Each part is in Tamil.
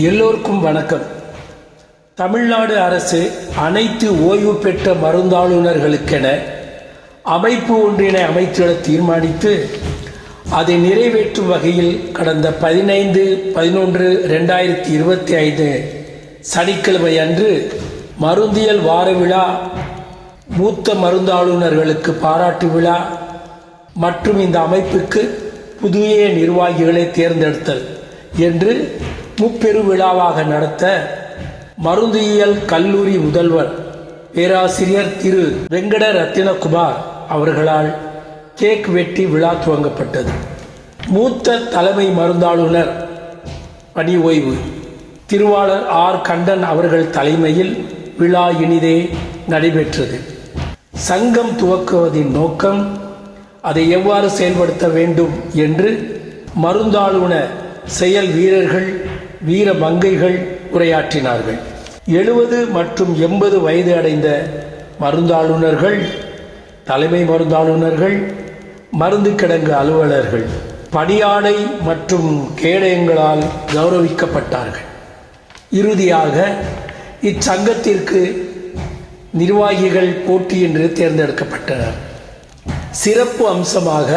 எல்லோருக்கும் வணக்கம். தமிழ்நாடு அரசு அனைத்து ஓய்வு பெற்ற மருந்தாளுநர்களுக்கென அமைப்பு ஒன்றினை அமைத்திட தீர்மானித்து அதை நிறைவேற்றும் வகையில் கடந்த பதினைந்து பதினொன்று ரெண்டாயிரத்தி இருபத்தி ஐந்து சனிக்கிழமை அன்று மருந்தியல் வார விழா மூத்த மருந்தாளுநர்களுக்கு பாராட்டு விழா மற்றும் இந்த அமைப்புக்கு புதிய நிர்வாகிகளை தேர்ந்தெடுத்தல் என்று முப்பெரு விழாவாக நடத்த மருந்தியல் கல்லூரி முதல்வர் பேராசிரியர் திரு வெங்கட ரத்தினகுமார் அவர்களால் கேக் வெட்டி விழா துவங்கப்பட்டது. மூத்த தலைமை மருந்தாளுநர் பணி ஓய்வு திருவாளர் ஆர். கண்டன் அவர்கள் தலைமையில் விழா இனிதே நடைபெற்றது. சங்கம் துவக்குவதின் நோக்கம் அதை எவ்வாறு செயல்படுத்த வேண்டும் என்று மருந்தாளுன செயல் வீரர்கள் வீர மங்கைகள் உரையாற்றினார்கள். எழுபது மற்றும் எண்பது வயது அடைந்த மருந்தாளுநர்கள் தலைமை மருந்தாளுநர்கள் மருந்து கிடங்கு அலுவலர்கள் பணியாடை மற்றும் கேடயங்களால் கௌரவிக்கப்பட்டார்கள். இறுதியாக இச்சங்கத்திற்கு நிர்வாகிகள் போட்டி என்று தேர்ந்தெடுக்கப்பட்டனர். சிறப்பு அம்சமாக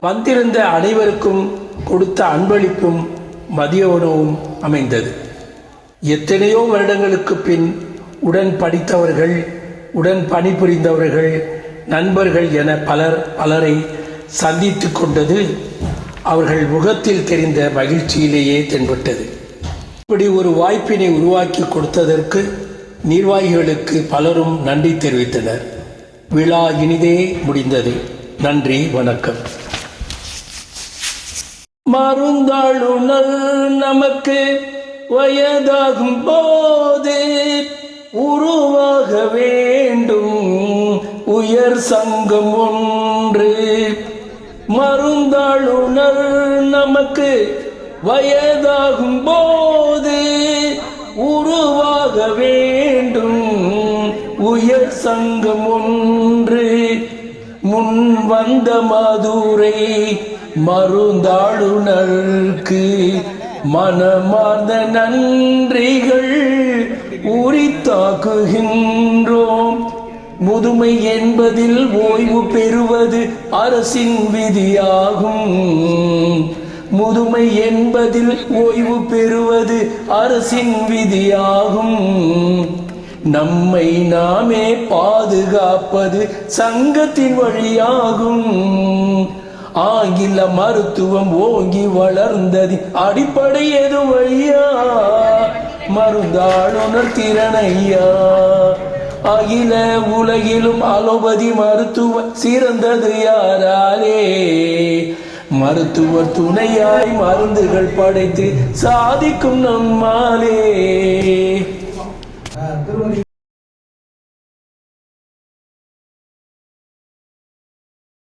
வந்திருந்த அனைவருக்கும் கொடுத்த அன்பளிப்பும் மதிய உணவும் அமைந்தது. எத்தனையோ வருடங்களுக்கு பின் உடன் படித்தவர்கள் உடன் பணிபுரிந்தவர்கள் நண்பர்கள் என பலர் பலரை சந்தித்து கொண்டது அவர்கள் முகத்தில் தெரிந்த மகிழ்ச்சியிலேயே தென்பட்டது. இப்படி ஒரு வாய்ப்பினை உருவாக்கி கொடுத்ததற்கு நிர்வாகிகளுக்கு பலரும் நன்றி தெரிவித்தனர். விழா இனிதே முடிந்தது. நன்றி வணக்கம். மருந்தாளுநர் நமக்கு வயதாகும் போது உருவாக வேண்டும். உயர் சங்கம் ஒன்று. மருந்தாளுநர் நமக்கு வயதாகும் போது உருவாக வேண்டும். உயர் சங்கம் ஒன்று. முன் வந்த மதுரை மருந்தாளுநருக்கு மனமார்ந்த நன்றிகள் உரித்தாக்குகின்றோம். முதுமை என்பதில் ஓய்வு பெறுவது அரசின் விதியாகும். முதுமை என்பதில் ஓய்வு பெறுவது அரசின் விதியாகும். நம்மை நாமே பாதுகாப்பது சங்கத்தின் வழியாகும். ஆங்கில மருத்துவம் ஓங்கி வளர்ந்தது. அடிப்படை எதுவையா? மருந்தாளுநர் திறனையா அகில உலகிலும் அலோபதி மருத்துவ சிறந்தது யாராலே? மருத்துவர் துணையாய் மருந்துகள் படைத்து சாதிக்கும் நம்மாலே